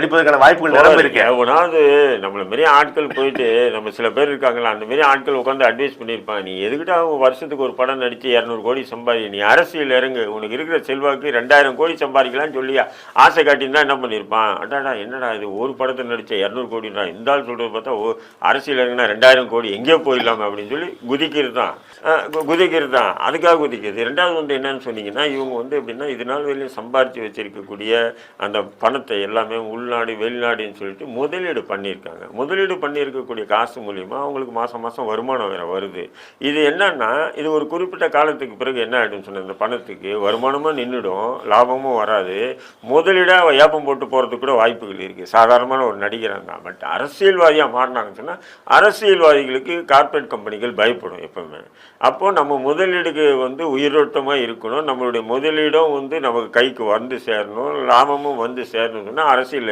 நடிப்பதற்கான வாய்ப்புகள் நிரம்ப இருக்கு. எவனாவது நம்மள மாரி ஆட்கள் போயிட்டு நம்ம சில பேர் இருக்காங்களா அந்த மாரி ஆட்கள் உட்காந்து அட்வைஸ் பண்ணியிருப்பாங்க. நீ எதுக்கிட்ட அவங்க வருஷத்துக்கு ஒரு படம் நடிச்சு இரநூறு கோடி சம்பாதி நீ அரசியல் இறங்கு உனக்கு இருக்கிற செல்வாக்கு ரெண்டாயிரம் கோடி சம்பாதிக்கலாம்னு சொல்லி ஆசை காட்டியிருந்தா என்ன பண்ணியிருப்பான்? அடாடா என்னடா இது ஒரு படத்தை நடிச்ச இரநூறு கோடின்றா? இந்த ஆள் சொல்றது பார்த்தா ஓ அரசியல் இறங்குனா ரெண்டாயிரம் கோடி எங்கேயோ போயிடலாமா அப்படின்னு சொல்லி குதிக்கிறது தான். குதிக்கிறது தான். அதுக்காக குதிக்கிறது. ரெண்டாவது வந்து என்னன்னு சொன்னீங்கன்னா இவங்க வந்து எப்படின்னா இது நாள் வரையிலும் சம்பாரித்து வச்சிருக்கக்கூடிய அந்த பணத்தை எல்லாமே உள்நாடு வெளிநாடுன்னு சொல்லிட்டு முதலீடு பண்ணியிருக்காங்க. முதலீடு பண்ணியிருக்கக்கூடிய காசு மூலிமா அவங்களுக்கு மாதம் மாதம் வருமானம் வேறு வருது. இது என்னன்னா இது ஒரு குறிப்பிட்ட காலத்துக்கு பிறகு என்ன ஆகிடும் சொன்ன இந்த பணத்துக்கு வருமானமும் நின்றுடும் லாபமும் வராது. முதலீடாக ஏப்பம் போட்டு போகிறதுக்கு கூட வாய்ப்புகள் இருக்குது சாதாரணமான ஒரு நடிகராக தான் பட் அரசியல்வாதியாக மாறினாங்கன்னு சொன்னால் அரசியல்வாதிகளுக்கு கார்ப்பரேட் கம்பெனிகள் பயப்படும் எப்பவுமே. அப்போது நம்ம முதலீடுக்கு வந்து உயிரோட்டமாக இருக்கணும். நம்மளுடைய முதலீடும் வந்து நமக்கு கைக்கு வந்து சேரணும் லாபமும் வந்து சேரணும்னு சொன்னால் அரசியல்